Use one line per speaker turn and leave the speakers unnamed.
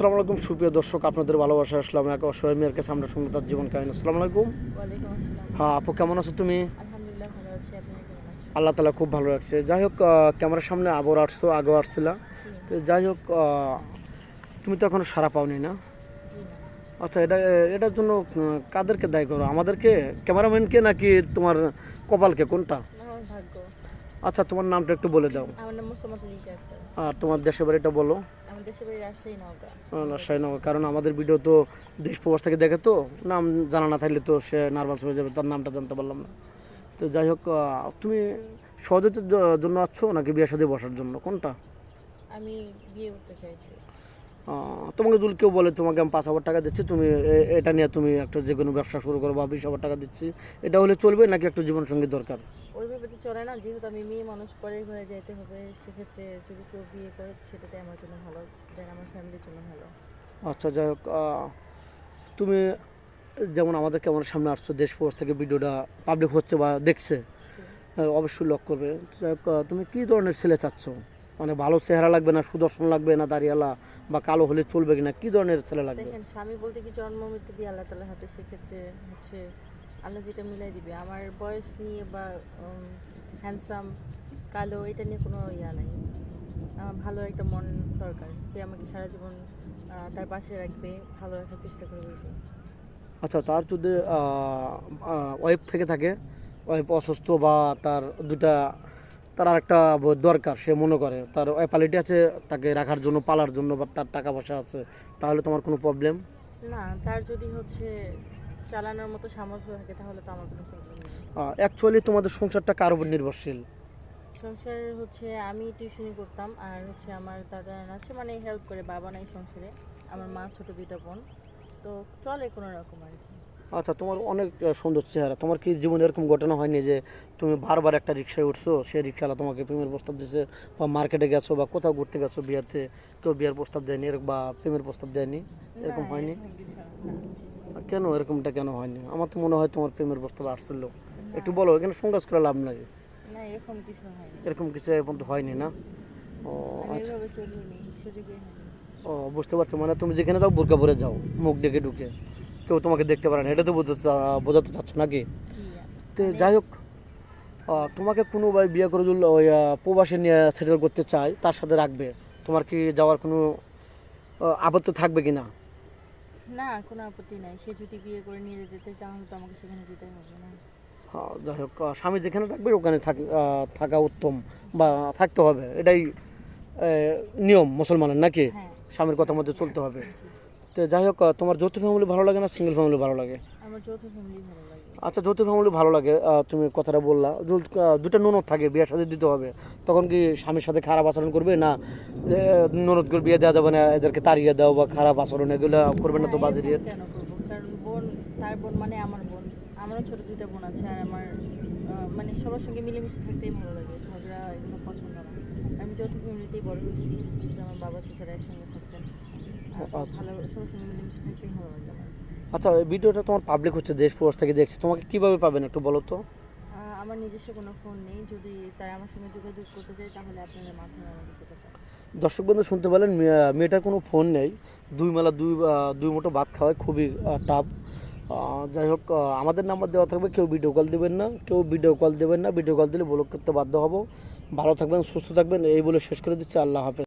আসসালামু আলাইকুম সুপ্রিয় দর্শক আপনাদের ভালোবাসা আসলাম এক অসহায় মেয়ের কাছে আমরা শুনব তার জীবন কাহিনী। আসসালামু আলাইকুম। হ্যাঁ আপু কেমন আছো তুমি? আল্লাহ তালা খুব ভালো রাখছে। যাই হোক ক্যামেরার সামনে আবার আসছো আগেও আসছিলা। তো যাই হোক তুমি তো এখনও সারা পাওনি না? আচ্ছা এটা এটার জন্য কাদেরকে দায়ী করো? আমাদেরকে? ক্যামেরাম্যানকে নাকি তোমার কপালকে? কোনটা? আচ্ছা তোমার নামটা একটু বলে দাও।
আমার নাম মোসাম্মদ লিজা
আর তোমার দেশের বাড়িটা বলো।
আমার দেশের বাড়ি রাজশাহী নওগাঁ।
রাজশাহীনগর কারণ আমাদের ভিডিও তো দেশ প্রবাস থেকে দেখে তো নাম জানা না থাকলে তো সে নার্ভাস হয়ে যাবে তার নামটা জানতে পারলাম না। তো যাই হোক তুমি সহজতার জন্য আছো নাকি বিয়ে সাথে বসার জন্য? কোনটা?
আমি বিয়ে করতে চাইছি।
তোমাকে যদি কেউ বলে তোমাকে আমি পাঁচ হাজার টাকা দিচ্ছি তুমি এটা নিয়ে তুমি একটা যে কোনো ব্যবসা শুরু করো বা বিশ হাজার টাকা দিচ্ছি। এটা হলে চলবে নাকি একটা জীবনসঙ্গী দরকার?
ওইভাবে তো চলে না যেহেতু আমি মেয়ে মানুষ পরের ঘরে যেতে হবে সেক্ষেত্রে যদি কেউ বিয়ে করে সেটাতে আমার জন্য ভালো দেন আমার ফ্যামিলির জন্য ভালো।
আচ্ছা যাই হোক তুমি যেমন আমাদের কেমন সামনে আসছো দেশ প্রবাস থেকে ভিডিওটা পাবলিক হচ্ছে বা দেখছে অবশ্যই লক করবে। যাই হোক, তুমি কি ধরনের ছেলে চাচ্ছ? মানে ভালো চেহারা লাগবে না সুদর্শন লাগবে না দাঁড়িয়ালা বা কালো হলে চলবে কিনা? কি ধরনের ছেলে লাগবে?
দেখেন স্বামী বলতে কি জন্ম মৃত্যু বিয়ে আল্লাহ তালার হাতে সেক্ষেত্রে হচ্ছে আল্লাহ যেটা মিলাই দিবে। আমার বয়স নিয়ে বা হ্যান্ডসাম কালো এটা নিয়ে কোনো ইয়া নাই। আমার ভালো একটা মন দরকার যে আমাকে সারা জীবন তার পাশে রাখবে ভালো রাখার চেষ্টা করবে।
আচ্ছা তার যদি ওয়েব থেকে থাকে ওয়েব অসুস্থ বা তার দুটা তার আরেকটা দরকার সে মনে করে তার কোয়ালিটি আছে তাকে রাখার জন্য পালার জন্য বা তার টাকা পয়সা আছে তাহলে তোমার কোনো প্রবলেম
না তার যদি হচ্ছে চালানোর মতো সামর্থ্য থাকে তাহলে তো আমার কোনো প্রবলেম নেই।
অ্যাকচুয়ালি তোমাদের সংসারটা কার উপর নির্ভরশীল?
সংসার হচ্ছে আমি টিউশনি করতাম আর হচ্ছে আমার দাদা আছে মানে হেল্প করে বাবা নাই সংসারে আমার মা ছোট দুইটা বোন তো চলে কোনো রকম আর কি।
আচ্ছা তোমার অনেক সুন্দর চেহারা। তোমার কি জীবনে এরকম ঘটনা হয়নি যে তুমি বারবার একটা রিক্সায় উঠছো সেই রিক্সাওয়ালা তোমাকে প্রেমের প্রস্তাব দিয়েছে বা মার্কেটে গেছো বা কোথাও ঘুরতে গেছো বিয়াতে কেউ বিয়ার প্রস্তাব দেয়নি এরকম বা প্রেমের প্রস্তাব দেয়নি? এরকম হয়নি। কেন এরকমটা কেন হয়নি? আমার তো মনে হয় তোমার প্রেমের বস্তা আসছিল। একটু বলো এখানে সংঘাস করে লাভ নাই।
না এরকম কিছু হয়নি।
এরকম কিছু এখন তো হয়নি না? ও আচ্ছা। ও বুঝতে পারছ। মানে তুমি যেখানে যাও বোরকা পরে যাও মুখ ডেকে ঢুকে। কেউ তোমাকে দেখতে পারে না। এটা তো বোঝাতে চাচ্ছ নাকি? তো যাই হোক তোমাকে কোনো ভাই বিয়ে করে ওই প্রবাসে নিয়ে সেটেল করতে চায় তার সাথে রাখবে। তোমার কি যাওয়ার কোনো আপত্তি থাকবে কি না
না কোনো আপত্তি নাই। সে যদি বিয়ে করে নিয়ে যেতে চান তো আমাকে সেখানে যেতে হবে না।
যাই হোক স্বামী যেখানে থাকবে ওখানে থাক- থাকা উত্তম বা থাকতে হবে। এটাই নিয়ম মুসলমানের নাকি?
হ্যাঁ।
স্বামীর কথা মধ্যে চলতে হবে। তো যাই হোক তোমার যৌথ ফ্যামিলি ভালো লাগে না সিঙ্গেল ফ্যামিলি ভালো লাগে?
আমার যৌথ ফ্যামিলি ভালো লাগে।
আচ্ছা যৌথ ফ্যামিলি ভালো লাগে তুমি কথাটা বললা। দুটা ননদ থাকে বিয়ের সাথে দিতে হবে। তখন কি স্বামীর সাথে খারাপ আচরণ করবে? না। ননদ করে বিয়ে দেওয়া যাবে না এদেরকে তাড়িয়ে দাও বা খারাপ আচরণ এগুলো করবে না তো বাজে
করব? কারণ বোন তার বোন মানে আমার বোন। আমারও ছোট দুইটা বোন আছে আর আমার মানে সবার সঙ্গে মিলেমিশে থাকতেই ভালো লাগে। ঝগড়া এগুলো পছন্দ না। আমি যৌথ ফ্যামিলিতেই বড় হয়েছি আমার বাবা চাচারা একসঙ্গে থাকতেন।
আচ্ছা।
ভালো সবার সঙ্গে মিলেমিশে থাকতেই ভালো লাগে আমার।
আচ্ছা এই ভিডিওটা তোমার পাবলিক হচ্ছে দেশ প্রবাস থেকে দেখছে। তোমাকে কীভাবে পাবেন একটু বলো তো?
আমার নিজস্ব কোনো ফোন নেই। যদি তাই আমার সঙ্গে যোগাযোগ করতে চাই তাহলে আপনাদের মাধ্যমে আমাকে পেতে পারেন
দর্শক বন্ধু শুনতে পেলেন মেয়ে- মেয়েটার কোনো ফোন নেই। দুই মেলা দুই দুই মুঠো ভাত খাওয়ায় খুবই টাফ যাই হোক আমাদের নাম্বার দেওয়া থাকবে কেউ ভিডিও কল দেবেন না কেউ ভিডিও কল দেবেন না। ভিডিও কল দিলে ব্লক করতে বাধ্য হব। ভালো থাকবেন সুস্থ থাকবেন এই বলে শেষ করে দিচ্ছি। আল্লাহ হাফেজ।